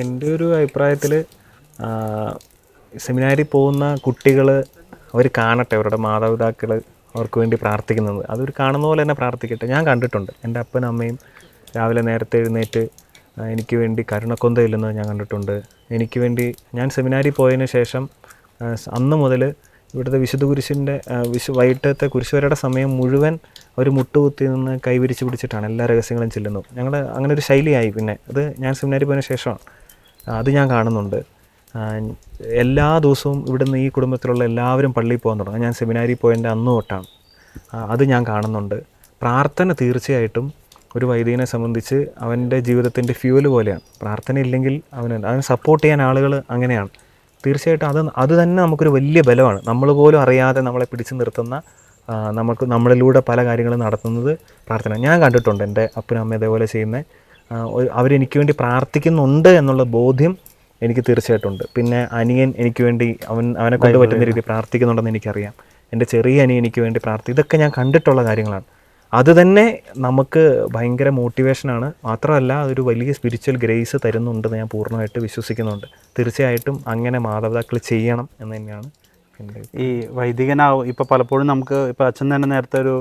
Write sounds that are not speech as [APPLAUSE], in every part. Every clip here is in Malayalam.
എന്റെ ഒരു അഭിപ്രായത്തിൽ സെമിനാരിൽ പോകുന്ന കുട്ടികൾ അവർ കാണട്ടെ അവരുടെ മാതാപിതാക്കൾ അവർക്ക് വേണ്ടി പ്രാർത്ഥിക്കുന്നത്. അതൊരു കാണുന്ന പോലെ തന്നെ പ്രാർത്ഥിക്കട്ടെ. ഞാൻ കണ്ടിട്ടുണ്ട്. എന്റെ അപ്പനും അമ്മയും രാവിലെ നേരത്തെ എഴുന്നേറ്റ് എനിക്ക് വേണ്ടി കരുണക്കൊന്ത ഇല്ലെന്നത് ഞാൻ കണ്ടിട്ടുണ്ട്. എനിക്ക് വേണ്ടി ഞാൻ സെമിനാരി പോയതിന് ശേഷം അന്ന് മുതൽ ഇവിടുത്തെ വിശുദ്ധ കുരിശിന്റെ വിശു വൈകിട്ടത്തെ കുരിശുവരയുടെ സമയം മുഴുവൻ ഒരു മുട്ടുകുത്തി നിന്ന് കൈവിരിച്ച് പിടിച്ചിട്ടാണ് എല്ലാ രഹസ്യങ്ങളും ചെല്ലുന്നത്. ഞങ്ങൾ അങ്ങനെ ഒരു ശൈലിയായി പിന്നെ. അത് ഞാൻ സെമിനാരി പോയതിന് ശേഷമാണ്. അത് ഞാൻ കാണുന്നുണ്ട്. എല്ലാ ദിവസവും ഇവിടുന്ന് ഈ കുടുംബത്തിലുള്ള എല്ലാവരും പള്ളിയിൽ പോകാൻ തുടങ്ങും. ഞാൻ സെമിനാരിയിൽ പോയതിന്റെ അന്ന് തൊട്ടാണ്. അത് ഞാൻ കാണുന്നുണ്ട്. പ്രാർത്ഥന തീർച്ചയായിട്ടും ഒരു വൈദികനെ സംബന്ധിച്ച് അവന്റെ ജീവിതത്തിന്റെ ഫ്യൂവൽ പോലെയാണ്. പ്രാർത്ഥന ഇല്ലെങ്കിൽ അവന് അവനെ സപ്പോർട്ട് ചെയ്യാൻ ആളുകൾ അങ്ങനെയാണ്. തീർച്ചയായിട്ടും അത് അത് തന്നെ നമുക്കൊരു വലിയ ബലമാണ്. നമ്മൾ പോലും അറിയാതെ നമ്മളെ പിടിച്ചു നിർത്തുന്ന നമുക്ക് നമ്മളിലൂടെ പല കാര്യങ്ങളും നടത്തുന്നത് പ്രാർത്ഥന. ഞാൻ കണ്ടിട്ടുണ്ട് എന്റെ അപ്പനും അമ്മയും ഇതേപോലെ ചെയ്യുന്ന അവരെനിക്ക് വേണ്ടി പ്രാർത്ഥിക്കുന്നുണ്ട് എന്നുള്ള ബോധ്യം എനിക്ക് തീർച്ചയായിട്ടുണ്ട് പിന്നെ അനിയൻ എനിക്ക് വേണ്ടി അവൻ അവനെ കൊണ്ട് പറ്റുന്ന രീതിയിൽ പ്രാർത്ഥിക്കുന്നുണ്ടെന്ന് എനിക്കറിയാം. എന്റെ ചെറിയ അനിയൻ എനിക്ക് വേണ്ടി പ്രാർത്ഥി ഇതൊക്കെ ഞാൻ കണ്ടിട്ടുള്ള കാര്യങ്ങളാണ്. അത് തന്നെ നമുക്ക് ഭയങ്കര മോട്ടിവേഷനാണ് മാത്രമല്ല അതൊരു വലിയ സ്പിരിച്വൽ ഗ്രേസ് തരുന്നുണ്ടെന്ന് ഞാൻ പൂർണമായിട്ട് വിശ്വസിക്കുന്നുണ്ട്. തീർച്ചയായിട്ടും അങ്ങനെ മാതാപിതാക്കൾ ചെയ്യണം എന്ന് തന്നെയാണ് ഈ വൈദികനാവും. ഇപ്പോൾ പലപ്പോഴും നമുക്ക് ഇപ്പോൾ അച്ഛൻ തന്നെ നേരത്തെ ഒരു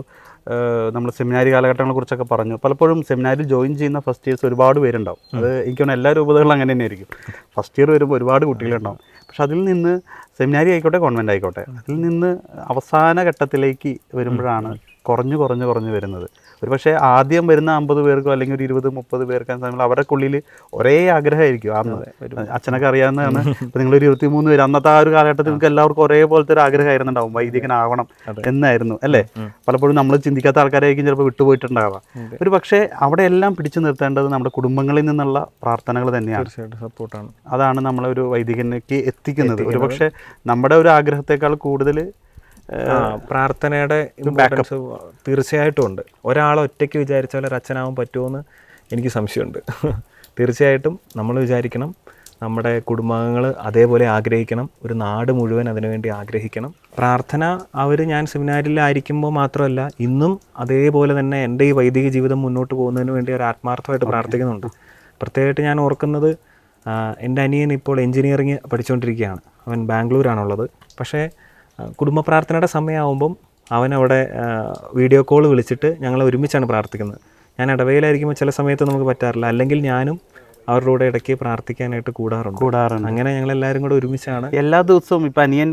നമ്മൾ സെമിനാരി കാലഘട്ടങ്ങളെ കുറിച്ചൊക്കെ പറഞ്ഞു. പലപ്പോഴും സെമിനാരിൽ ജോയിൻ ചെയ്യുന്ന ഫസ്റ്റ് ഇയേഴ്സ് ഒരുപാട് പേരുണ്ടാവും. അത് എനിക്ക് തോന്നുന്നു എല്ലാ രൂപതകളും അങ്ങനെ തന്നെ ആയിരിക്കും. ഫസ്റ്റ് ഇയർ വരുമ്പോൾ ഒരുപാട് കുട്ടികളുണ്ടാവും. പക്ഷെ അതിൽ നിന്ന് സെമിനാരി ആയിക്കോട്ടെ കോൺവെന്റ് ആയിക്കോട്ടെ അതിൽ നിന്ന് അവസാന ഘട്ടത്തിലേക്ക് വരുമ്പോഴാണ് കുറഞ്ഞു കുറഞ്ഞു കുറഞ്ഞു വരുന്നത്. ഒരു പക്ഷേ ആദ്യം വരുന്ന അമ്പത് പേർക്കോ അല്ലെങ്കിൽ ഒരു ഇരുപത് മുപ്പത് പേർക്ക് സമയം അവരുടെ ഉള്ളിൽ ഒരേ ആഗ്രഹമായിരിക്കും. അന്ന് അച്ഛനൊക്കെ അറിയാവുന്നതാണ്. ഇപ്പം നിങ്ങളൊരു ഇരുപത്തി മൂന്ന് പേര് അന്നത്തെ ആ ഒരു കാലഘട്ടത്തിൽ നിങ്ങൾക്ക് എല്ലാവർക്കും ഒരേപോലത്തെ ഒരു ആഗ്രഹമായിരുന്നുണ്ടാവും. വൈദികനാവണം എന്നായിരുന്നു അല്ലേ? പലപ്പോഴും നമ്മൾ ചിന്തിക്കാത്ത ആൾക്കാരായിരിക്കും ചിലപ്പോൾ വിട്ടുപോയിട്ടുണ്ടാവാം. ഒരു പക്ഷേ അവിടെ എല്ലാം പിടിച്ചു നിർത്തേണ്ടത് നമ്മുടെ കുടുംബങ്ങളിൽ നിന്നുള്ള പ്രാർത്ഥനകൾ തന്നെയാണ്. സപ്പോർട്ടാണ് അതാണ് നമ്മളൊരു വൈദികനേക്ക് എത്തിക്കുന്നത്. ഒരു പക്ഷേ നമ്മുടെ ഒരു ആഗ്രഹത്തെക്കാൾ കൂടുതൽ പ്രാർത്ഥനയുടെ ഇമ്പോർട്ടൻസ് തീർച്ചയായിട്ടും ഉണ്ട്. ഒരാൾ ഒറ്റയ്ക്ക് വിചാരിച്ചാൽ അച്ഛനാവാൻ പറ്റുമോയെന്ന് എനിക്ക് സംശയമുണ്ട്. [LAUGHS] തീർച്ചയായിട്ടും നമ്മൾ വിചാരിക്കണം നമ്മുടെ കുടുംബാംഗങ്ങൾ അതേപോലെ ആഗ്രഹിക്കണം. ഒരു നാട് മുഴുവൻ അതിനുവേണ്ടി ആഗ്രഹിക്കണം. പ്രാർത്ഥന അവർ ഞാൻ സെമിനാരിലായിരിക്കുമ്പോൾ മാത്രമല്ല ഇന്നും അതേപോലെ തന്നെ എന്റെ ഈ വൈദിക ജീവിതം മുന്നോട്ട് പോകുന്നതിന് വേണ്ടി ഒരു ആത്മാർത്ഥമായിട്ട് പ്രാർത്ഥിക്കുന്നുണ്ട്. പ്രത്യേകമായിട്ട് ഞാൻ ഓർക്കുന്നത് എന്റെ അനിയൻ ഇപ്പോൾ എൻജിനീയറിങ് പഠിച്ചുകൊണ്ടിരിക്കുകയാണ്. അവൻ ബാംഗ്ലൂരാണുള്ളത്. പക്ഷേ കുടുംബ പ്രാർത്ഥനയുടെ സമയമാകുമ്പം അവനവിടെ വീഡിയോ കോൾ വിളിച്ചിട്ട് ഞങ്ങൾ ഒരുമിച്ചാണ് പ്രാർത്ഥിക്കുന്നത്. ഞാൻ ഇടവയിലായിരിക്കുമ്പോൾ ചില സമയത്ത് നമുക്ക് പറ്റാറില്ല. അല്ലെങ്കിൽ ഞാനും അവരുടെ കൂടെ ഇടയ്ക്ക് പ്രാർത്ഥിക്കാനായിട്ട് കൂടാറുണ്ട്. കൂടാറുണ്ട്. അങ്ങനെ ഞങ്ങൾ എല്ലാവരും കൂടെ ഒരുമിച്ചാണ്. എല്ലാ ദിവസവും ഇപ്പം അനിയൻ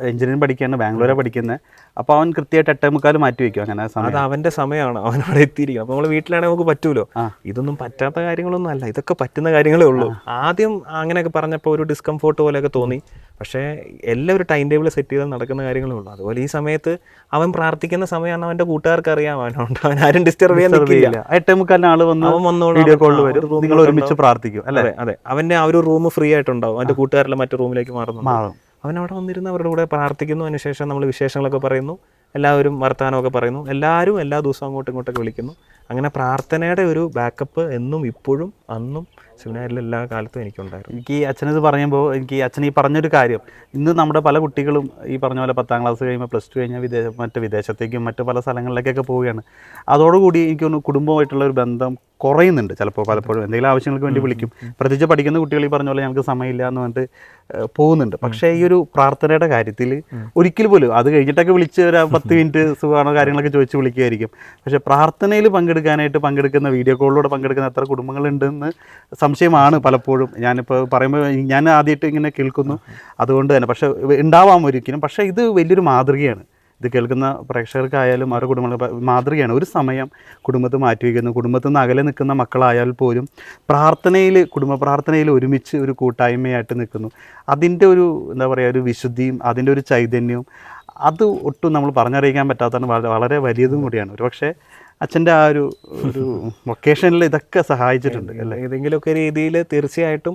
എഞ്ചിനീയറിംഗ് പഠിക്കുകയാണ് ബാംഗ്ലൂരെ പഠിക്കുന്നത് അപ്പോൾ അവൻ കൃത്യമായിട്ട് എട്ടേ മുക്കാൽ മാറ്റി വയ്ക്കും അങ്ങനെ അത് അവന്റെ സമയമാണ്. അവൻ അവിടെ എത്തിയിരിക്കും. അപ്പോൾ നമ്മൾ വീട്ടിലാണെങ്കിൽ നമുക്ക് പറ്റൂലോ? ഇതൊന്നും പറ്റാത്ത കാര്യങ്ങളൊന്നും അല്ല. ഇതൊക്കെ പറ്റുന്ന കാര്യങ്ങളേ ഉള്ളൂ. ആദ്യം അങ്ങനെയൊക്കെ പറഞ്ഞപ്പോൾ ഒരു ഡിസ്കംഫോർട്ട് പോലെയൊക്കെ തോന്നി. പക്ഷേ എല്ലാം ഒരു ടൈം ടേബിൾ സെറ്റ് ചെയ്താൽ നടക്കുന്ന കാര്യങ്ങളേ ഉള്ളൂ. അതുപോലെ ഈ സമയത്ത് അവൻ പ്രാർത്ഥിക്കുന്ന സമയമാണ് അവന്റെ കൂട്ടുകാർക്ക് അറിയാം. അവനുണ്ട് അവൻ ആരും ഡിസ്റ്റർബ് ചെയ്യാൻ നിൽക്കില്ല എട്ടേ മുക്കാലിന് ആൾ വന്ന് അവൻ വന്നോളൂ വീഡിയോ കോൾ കോളിൽ വരും. നിങ്ങൾ ഒരുമിച്ച്. പ്രാർത്ഥിക്കും. അല്ലേ? അതെ അതെ. അവന്റെ ആ ഒരു റൂം ഫ്രീ ആയിട്ടുണ്ടാവും. അവന്റെ കൂട്ടുകാരിലെ മറ്റു റൂമിലേക്ക് മാറുന്നു മാറും. അവൻ അവിടെ വന്നിരുന്ന് അവരുടെ കൂടെ പ്രാർത്ഥിക്കുന്നു. അതിന് ശേഷം നമ്മൾ വിശേഷങ്ങളൊക്കെ പറയുന്നു. എല്ലാവരും വർത്തമാനമൊക്കെ പറയുന്നു. എല്ലാവരും എല്ലാ ദിവസവും അങ്ങോട്ടും ഇങ്ങോട്ടൊക്കെ വിളിക്കുന്നു. അങ്ങനെ പ്രാർത്ഥനയുടെ ഒരു ബാക്കപ്പ് എന്നും ഇപ്പോഴും അന്നും സെമിനാരിൽ എല്ലാ കാലത്തും എനിക്കുണ്ടായിരുന്നു. എനിക്ക് ഈ അച്ഛനത് പറയുമ്പോൾ എനിക്ക് അച്ഛൻ ഈ പറഞ്ഞൊരു കാര്യം ഇന്ന് നമ്മുടെ പല കുട്ടികളും ഈ പറഞ്ഞ പോലെ പത്താം ക്ലാസ് കഴിയുമ്പോൾ പ്ലസ് ടു കഴിഞ്ഞാൽ വിദേശ മറ്റ് വിദേശത്തേക്കും മറ്റ് പല സ്ഥലങ്ങളിലേക്കൊക്കെ പോവുകയാണ്. അതോടുകൂടി എനിക്ക് കുടുംബമായിട്ടുള്ള ഒരു ബന്ധം കുറയുന്നുണ്ട്. ചിലപ്പോൾ പലപ്പോഴും എന്തെങ്കിലും ആവശ്യങ്ങൾക്ക് വേണ്ടി വിളിക്കും. പ്രത്യേകിച്ച് പഠിക്കുന്ന കുട്ടികൾ ഈ പറഞ്ഞ പോലെ ഞങ്ങൾക്ക് സമയമില്ല എന്ന് പറഞ്ഞിട്ട് പോകുന്നുണ്ട്. പക്ഷേ ഈ ഒരു പ്രാർത്ഥനയുടെ കാര്യത്തിൽ ഒരിക്കൽ പോലും അത് കഴിഞ്ഞിട്ടൊക്കെ വിളിച്ച് ഒരു പത്ത് മിനിറ്റ് സുഖമാണോ കാര്യങ്ങളൊക്കെ ചോദിച്ച് വിളിക്കുമായിരിക്കും. പക്ഷേ പ്രാർത്ഥനയിൽ പങ്കെടുക്കാനായിട്ട് പങ്കെടുക്കുന്ന വീഡിയോ കോളിലൂടെ പങ്കെടുക്കുന്ന എത്ര കുടുംബങ്ങളുണ്ടെന്ന് സംശയമാണ് പലപ്പോഴും. ഞാനിപ്പോൾ പറയുമ്പോൾ ഞാൻ ആദ്യമായിട്ട് ഇങ്ങനെ കേൾക്കുന്നു. അതുകൊണ്ട് തന്നെ. പക്ഷേ ഉണ്ടാവാം ഒരിക്കലും. പക്ഷേ ഇത് വലിയൊരു മാതൃകയാണ്. ഇത് കേൾക്കുന്ന പ്രേക്ഷകർക്കായാലും അവരുടെ കുടുംബങ്ങൾ മാതൃകയാണ്. ഒരു സമയം കുടുംബത്തെ മാറ്റി വയ്ക്കുന്നു. കുടുംബത്തിൽ നിന്ന് അകലെ നിൽക്കുന്ന മക്കളായാൽ പോലും പ്രാർത്ഥനയിൽ കുടുംബ പ്രാർത്ഥനയിൽ ഒരുമിച്ച് ഒരു കൂട്ടായ്മയായിട്ട് നിൽക്കുന്നു. അതിന്റെ ഒരു എന്താ പറയുക ഒരു വിശുദ്ധിയും അതിന്റെ ഒരു ചൈതന്യവും അത് ഒട്ടും നമ്മൾ പറഞ്ഞറിയിക്കാൻ പറ്റാത്തതാണ്. വളരെ വളരെ വലിയതും കൂടിയാണ്. ഒരു പക്ഷേ അച്ഛന്റെ ആ ഒരു ഒരു [LAUGHS] വൊക്കേഷനിൽ ഇതൊക്കെ സഹായിച്ചിട്ടുണ്ട് അല്ലേ? ഏതെങ്കിലുമൊക്കെ രീതിയിൽ തീർച്ചയായിട്ടും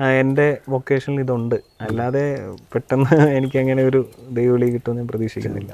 എന്റെ വൊക്കേഷനിൽ ഇതുണ്ട്. അല്ലാതെ പെട്ടെന്ന് എനിക്ക് അങ്ങനെ ഒരു ദൈവവിളി കിട്ടുമെന്ന് ഞാൻ പ്രതീക്ഷിക്കുന്നില്ല.